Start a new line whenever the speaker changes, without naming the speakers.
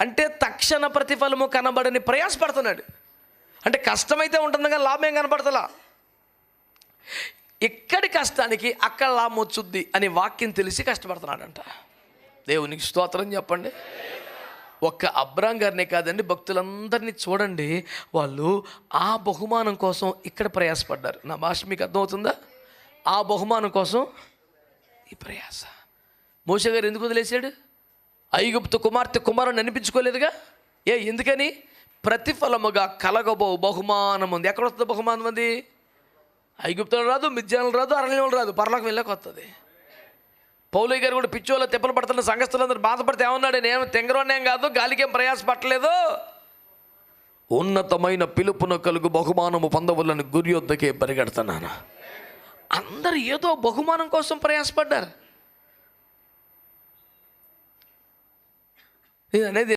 అంటే తక్షణ ప్రతిఫలము కనబడని ప్రయాసపడుతున్నాడు. అంటే కష్టమైతే ఉంటుంది కానీ లాభం ఏం కనపడతలా ఇక్కడి కష్టానికి అక్కడ లాభం వచ్చుద్ది అని వాక్యం తెలిసి కష్టపడుతున్నాడంట. దేవునికి స్తోత్రం చెప్పండి. ఒక్క అబ్రాం గారినే కాదండి భక్తులందరినీ చూడండి. వాళ్ళు ఆ బహుమానం కోసం ఇక్కడ ప్రయాసపడ్డారు. నా భాష మీకు అర్థమవుతుందా? ఆ బహుమానం కోసం ఈ ప్రయాస. మోస గారు ఎందుకు వదిలేశాడు? ఐగుప్తు కుమార్తె కుమారుని అనిపించుకోలేదుగా? ఏ ఎందుకని? ప్రతిఫలముగా కలగబో బహుమానం ఉంది. ఎక్కడ వస్తుంది బహుమానం అది ఐగుప్తులు రాదు మిద్యాలు రాదు అరణ్యం రాదు పర్లోకం వెళ్ళాక వస్తుంది. పౌలయ్య గారు కూడా పిచ్చోళ్ళ తిప్పలు పడుతున్న సంఘస్థులందరూ బాధపడితే ఏమన్నాడు? నేను తెంగరోనేం కాదు గాలికేం ప్రయాస పట్టలేదు ఉన్నతమైన పిలుపును కలుగు బహుమానము పొందవులను గురి వద్దకే పరిగెడుతున్నాను. అందరు ఏదో బహుమానం కోసం ప్రయాసపడ్డారు. నేను అనేది